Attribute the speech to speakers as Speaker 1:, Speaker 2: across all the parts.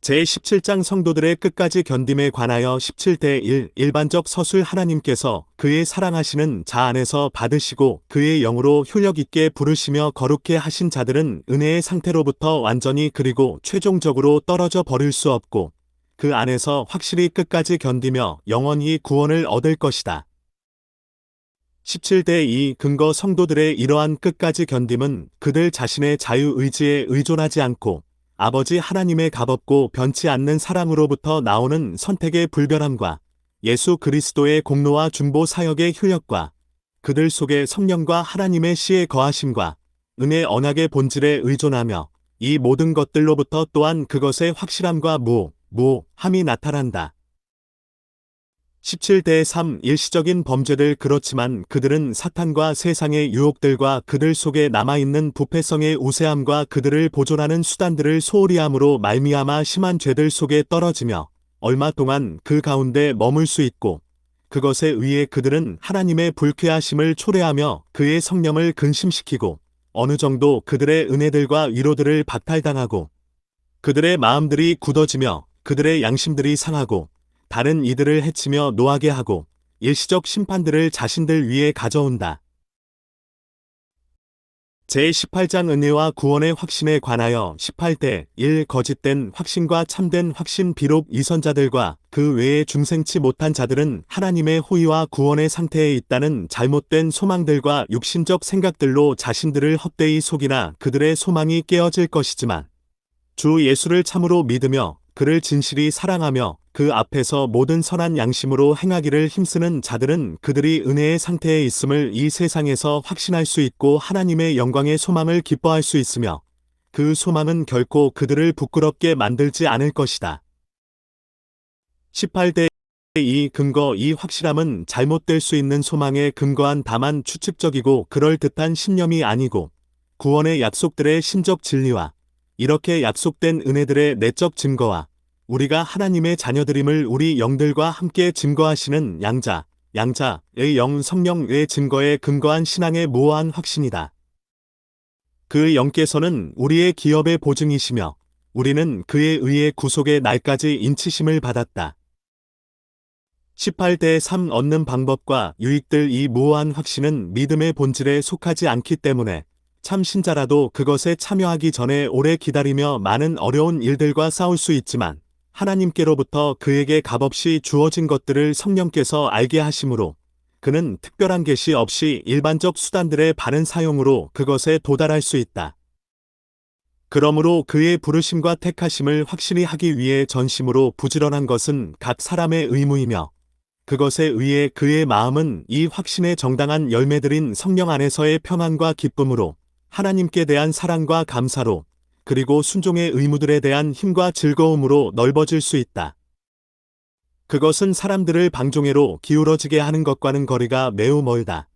Speaker 1: 제17장 성도들의 끝까지 견딤에 관하여 17대 1 일반적 서술 하나님께서 그의 사랑하시는 자 안에서 받으시고 그의 영으로 효력 있게 부르시며 거룩해 하신 자들은 은혜의 상태로부터 완전히 그리고 최종적으로 떨어져 버릴 수 없고 그 안에서 확실히 끝까지 견디며 영원히 구원을 얻을 것이다. 17대 2 근거 성도들의 이러한 끝까지 견딤은 그들 자신의 자유의지에 의존하지 않고 아버지 하나님의 값없고 변치 않는 사랑으로부터 나오는 선택의 불변함과 예수 그리스도의 공로와 중보 사역의 효력과 그들 속에 성령과 하나님의 씨의 거하심과 은혜 언약의 본질에 의존하며 이 모든 것들로부터 또한 그것의 확실함과 무, 무함이 나타난다. 17대 3 일시적인 범죄들 그렇지만 그들은 사탄과 세상의 유혹들과 그들 속에 남아있는 부패성의 우세함과 그들을 보존하는 수단들을 소홀히 함으로 말미암아 심한 죄들 속에 떨어지며 얼마 동안 그 가운데 머물 수 있고 그것에 의해 그들은 하나님의 불쾌하심을 초래하며 그의 성령을 근심시키고 어느 정도 그들의 은혜들과 위로들을 박탈당하고 그들의 마음들이 굳어지며 그들의 양심들이 상하고 다른 이들을 해치며 노하게 하고 일시적 심판들을 자신들 위에 가져온다. 제18장 은혜와 구원의 확신에 관하여 18대 1 거짓된 확신과 참된 확신 비록 이선자들과 그 외에 중생치 못한 자들은 하나님의 호의와 구원의 상태에 있다는 잘못된 소망들과 육신적 생각들로 자신들을 헛되이 속이나 그들의 소망이 깨어질 것이지만 주 예수를 참으로 믿으며 그를 진실이 사랑하며 그 앞에서 모든 선한 양심으로 행하기를 힘쓰는 자들은 그들이 은혜의 상태에 있음을 이 세상에서 확신할 수 있고 하나님의 영광의 소망을 기뻐할 수 있으며 그 소망은 결코 그들을 부끄럽게 만들지 않을 것이다. 18대 이 근거 이 확실함은 잘못될 수 있는 소망에 근거한 다만 추측적이고 그럴듯한 신념이 아니고 구원의 약속들의 신적 진리와 이렇게 약속된 은혜들의 내적 증거와 우리가 하나님의 자녀들임을 우리 영들과 함께 증거하시는 양자, 양자의 영 성령의 증거에 근거한 신앙의 모호한 확신이다. 그 영께서는 우리의 기업의 보증이시며 우리는 그에 의해 구속의 날까지 인치심을 받았다. 18대 3 얻는 방법과 유익들 이 모호한 확신은 믿음의 본질에 속하지 않기 때문에 참 신자라도 그것에 참여하기 전에 오래 기다리며 많은 어려운 일들과 싸울 수 있지만 하나님께로부터 그에게 값없이 주어진 것들을 성령께서 알게 하심으로 그는 특별한 계시 없이 일반적 수단들의 바른 사용으로 그것에 도달할 수 있다. 그러므로 그의 부르심과 택하심을 확실히 하기 위해 전심으로 부지런한 것은 각 사람의 의무이며 그것에 의해 그의 마음은 이 확신의 정당한 열매들인 성령 안에서의 평안과 기쁨으로 하나님께 대한 사랑과 감사로 그리고 순종의 의무들에 대한 힘과 즐거움으로 넓어질 수 있다. 그것은 사람들을 방종회로 기울어지게 하는 것과는 거리가 매우 멀다.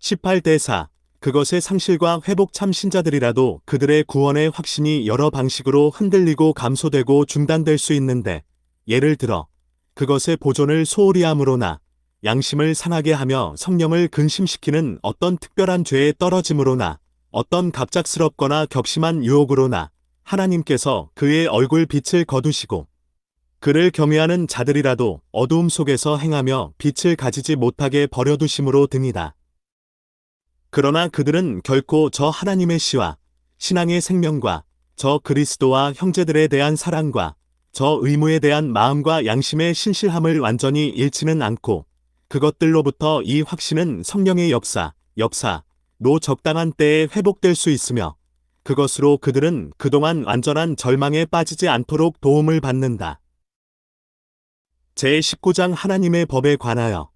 Speaker 1: 18대 4 그것의 상실과 회복 참신자들이라도 그들의 구원의 확신이 여러 방식으로 흔들리고 감소되고 중단될 수 있는데 예를 들어 그것의 보존을 소홀히 함으로나 양심을 상하게 하며 성령을 근심시키는 어떤 특별한 죄에 떨어짐으로나 어떤 갑작스럽거나 격심한 유혹으로나 하나님께서 그의 얼굴 빛을 거두시고 그를 경외하는 자들이라도 어두움 속에서 행하며 빛을 가지지 못하게 버려두심으로 등이다. 그러나 그들은 결코 저 하나님의 씨와 신앙의 생명과 저 그리스도와 형제들에 대한 사랑과 저 의무에 대한 마음과 양심의 신실함을 완전히 잃지는 않고 그것들로부터 이 확신은 성령의 역사, 역사, 노 적당한 때에 회복될 수 있으며 그것으로 그들은 그동안 완전한 절망에 빠지지 않도록 도움을 받는다. 제19장 하나님의 법에 관하여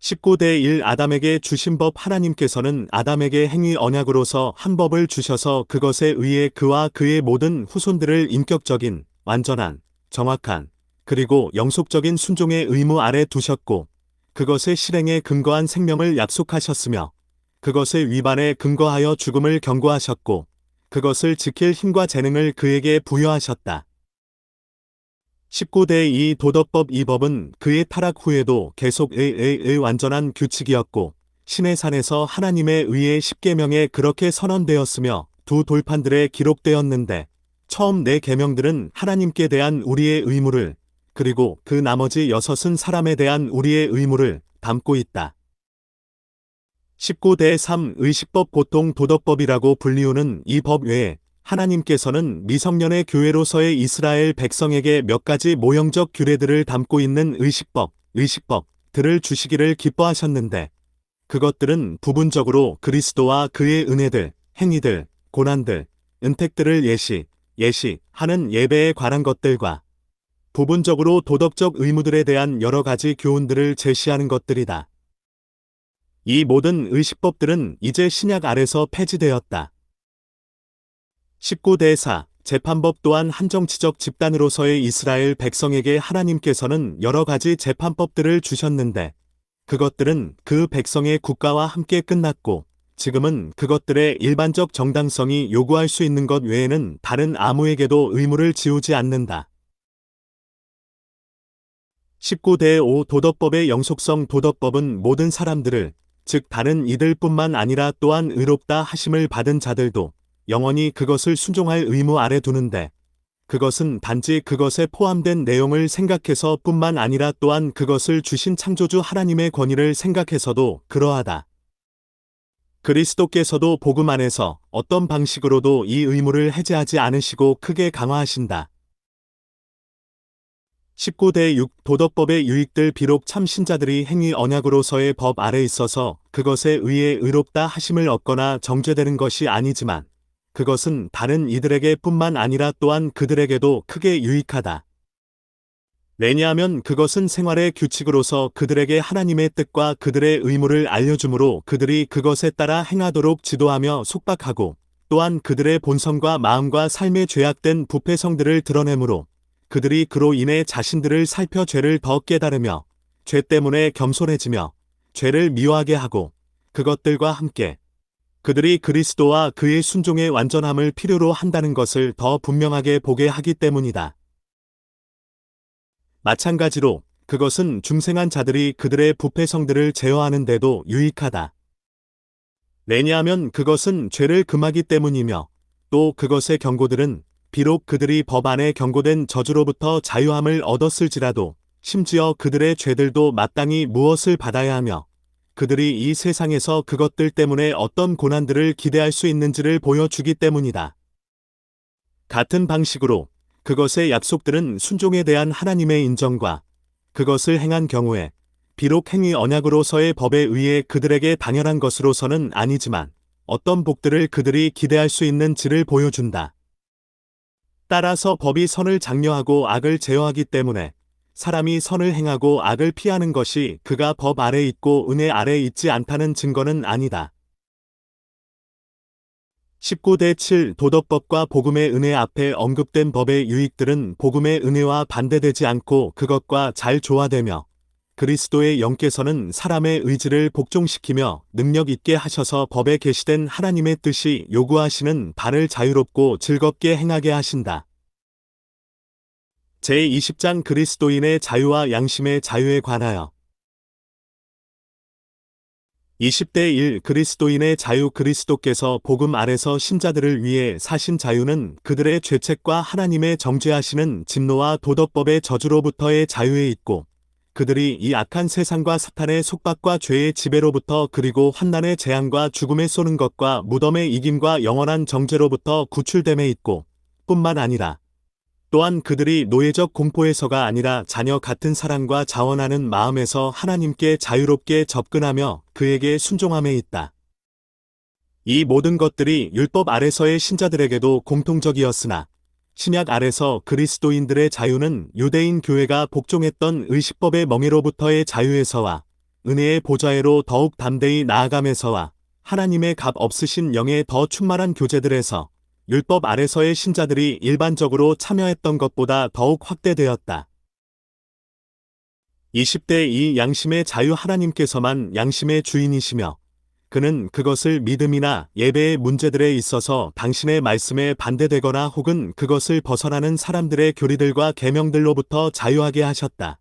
Speaker 1: 19대 1 아담에게 주신 법 하나님께서는 아담에게 행위 언약으로서 한 법을 주셔서 그것에 의해 그와 그의 모든 후손들을 인격적인, 완전한, 정확한, 그리고 영속적인 순종의 의무 아래 두셨고 그것의 실행에 근거한 생명을 약속하셨으며 그것의 위반에 근거하여 죽음을 경고하셨고 그것을 지킬 힘과 재능을 그에게 부여하셨다. 19대 이 도덕법 이 법은 그의 타락 후에도 계속 의의 완전한 규칙이었고 신의 산에서 하나님의 의의 십계명에 그렇게 선언되었으며 두 돌판들에 기록되었는데 처음 네 계명들은 하나님께 대한 우리의 의무를 그리고 그 나머지 여섯은 사람에 대한 우리의 의무를 담고 있다. 19대 3 의식법 보통 도덕법이라고 불리우는 이 법 외에 하나님께서는 미성년의 교회로서의 이스라엘 백성에게 몇 가지 모형적 규례들을 담고 있는 의식법, 의식법들을 주시기를 기뻐하셨는데 그것들은 부분적으로 그리스도와 그의 은혜들, 행위들, 고난들, 은택들을 예시, 예시하는 예배에 관한 것들과 부분적으로 도덕적 의무들에 대한 여러 가지 교훈들을 제시하는 것들이다. 이 모든 의식법들은 이제 신약 아래서 폐지되었다. 19대 4 재판법 또한 한정치적 집단으로서의 이스라엘 백성에게 하나님께서는 여러 가지 재판법들을 주셨는데 그것들은 그 백성의 국가와 함께 끝났고 지금은 그것들의 일반적 정당성이 요구할 수 있는 것 외에는 다른 아무에게도 의무를 지우지 않는다. 19대 5 도덕법의 영속성 도덕법은 모든 사람들을 즉 다른 이들뿐만 아니라 또한 의롭다 하심을 받은 자들도 영원히 그것을 순종할 의무 아래 두는데 그것은 단지 그것에 포함된 내용을 생각해서 뿐만 아니라 또한 그것을 주신 창조주 하나님의 권위를 생각해서도 그러하다. 그리스도께서도 복음 안에서 어떤 방식으로도 이 의무를 해제하지 않으시고 크게 강화하신다. 19대 6 도덕법의 유익들 비록 참 신자들이 행위 언약으로서의 법 아래 있어서 그것에 의해 의롭다 하심을 얻거나 정죄되는 것이 아니지만 그것은 다른 이들에게 뿐만 아니라 또한 그들에게도 크게 유익하다. 왜냐하면 그것은 생활의 규칙으로서 그들에게 하나님의 뜻과 그들의 의무를 알려주므로 그들이 그것에 따라 행하도록 지도하며 속박하고 또한 그들의 본성과 마음과 삶의 죄악된 부패성들을 드러내므로 그들이 그로 인해 자신들을 살펴 죄를 더 깨달으며 죄 때문에 겸손해지며 죄를 미워하게 하고 그것들과 함께 그들이 그리스도와 그의 순종의 완전함을 필요로 한다는 것을 더 분명하게 보게 하기 때문이다. 마찬가지로 그것은 중생한 자들이 그들의 부패성들을 제어하는 데도 유익하다. 왜냐하면 그것은 죄를 금하기 때문이며 또 그것의 경고들은 비록 그들이 법 안에 경고된 저주로부터 자유함을 얻었을지라도 심지어 그들의 죄들도 마땅히 무엇을 받아야 하며 그들이 이 세상에서 그것들 때문에 어떤 고난들을 기대할 수 있는지를 보여주기 때문이다. 같은 방식으로 그것의 약속들은 순종에 대한 하나님의 인정과 그것을 행한 경우에 비록 행위 언약으로서의 법에 의해 그들에게 당연한 것으로서는 아니지만 어떤 복들을 그들이 기대할 수 있는지를 보여준다. 따라서 법이 선을 장려하고 악을 제어하기 때문에 사람이 선을 행하고 악을 피하는 것이 그가 법 아래 있고 은혜 아래 있지 않다는 증거는 아니다. 19대 7 도덕법과 복음의 은혜 앞에 언급된 법의 유익들은 복음의 은혜와 반대되지 않고 그것과 잘 조화되며 그리스도의 영께서는 사람의 의지를 복종시키며 능력 있게 하셔서 법에 계시된 하나님의 뜻이 요구하시는 바를 자유롭고 즐겁게 행하게 하신다. 제20장 그리스도인의 자유와 양심의 자유에 관하여 20대 1 그리스도인의 자유 그리스도께서 복음 아래서 신자들을 위해 사신 자유는 그들의 죄책과 하나님의 정죄하시는 진노와 도덕법의 저주로부터의 자유에 있고 그들이 이 악한 세상과 사탄의 속박과 죄의 지배로부터 그리고 환난의 재앙과 죽음에 쏘는 것과 무덤의 이김과 영원한 정죄로부터 구출됨에 있고 뿐만 아니라 또한 그들이 노예적 공포에서가 아니라 자녀 같은 사랑과 자원하는 마음에서 하나님께 자유롭게 접근하며 그에게 순종함에 있다. 이 모든 것들이 율법 아래서의 신자들에게도 공통적이었으나 신약 아래서 그리스도인들의 자유는 유대인 교회가 복종했던 의식법의 멍에로부터의 자유에서와 은혜의 보좌에로 더욱 담대히 나아감에서와 하나님의 값 없으신 영의 더 충만한 교제들에서 율법 아래서의 신자들이 일반적으로 참여했던 것보다 더욱 확대되었다. 20대 이 양심의 자유 하나님께서만 양심의 주인이시며 그는 그것을 믿음이나 예배의 문제들에 있어서 당신의 말씀에 반대되거나 혹은 그것을 벗어나는 사람들의 교리들과 계명들로부터 자유하게 하셨다.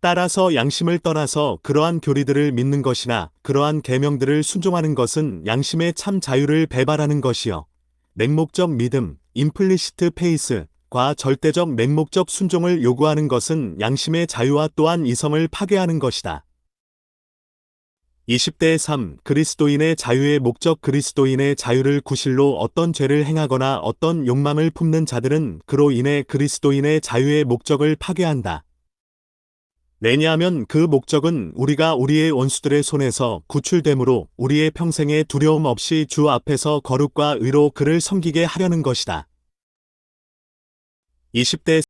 Speaker 1: 따라서 양심을 떠나서 그러한 교리들을 믿는 것이나 그러한 계명들을 순종하는 것은 양심의 참 자유를 배발하는 것이요. 맹목적 믿음, 임플리시트 페이스 과 절대적 맹목적 순종을 요구하는 것은 양심의 자유와 또한 이성을 파괴하는 것이다. 20대 3. 그리스도인의 자유의 목적 그리스도인의 자유를 구실로 어떤 죄를 행하거나 어떤 욕망을 품는 자들은 그로 인해 그리스도인의 자유의 목적을 파괴한다. 왜냐하면 그 목적은 우리가 우리의 원수들의 손에서 구출되므로 우리의 평생에 두려움 없이 주 앞에서 거룩과 의로 그를 섬기게 하려는 것이다. 20대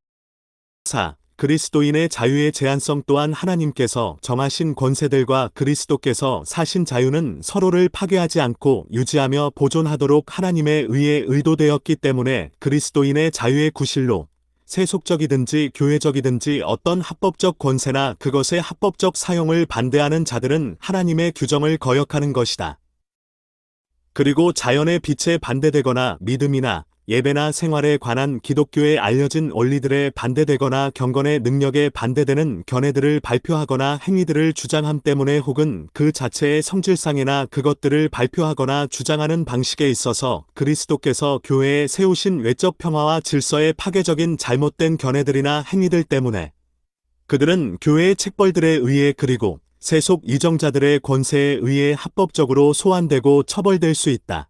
Speaker 1: 4. 그리스도인의 자유의 제한성 또한 하나님께서 정하신 권세들과 그리스도께서 사신 자유는 서로를 파괴하지 않고 유지하며 보존하도록 하나님의 의에 의도되었기 때문에 그리스도인의 자유의 구실로 세속적이든지 교회적이든지 어떤 합법적 권세나 그것의 합법적 사용을 반대하는 자들은 하나님의 규정을 거역하는 것이다. 그리고 자연의 빛에 반대되거나 믿음이나 예배나 생활에 관한 기독교의 알려진 원리들에 반대되거나 경건의 능력에 반대되는 견해들을 발표하거나 행위들을 주장함 때문에 혹은 그 자체의 성질상이나 그것들을 발표하거나 주장하는 방식에 있어서 그리스도께서 교회에 세우신 외적 평화와 질서의 파괴적인 잘못된 견해들이나 행위들 때문에 그들은 교회의 책벌들에 의해 그리고 세속 이정자들의 권세에 의해 합법적으로 소환되고 처벌될 수 있다.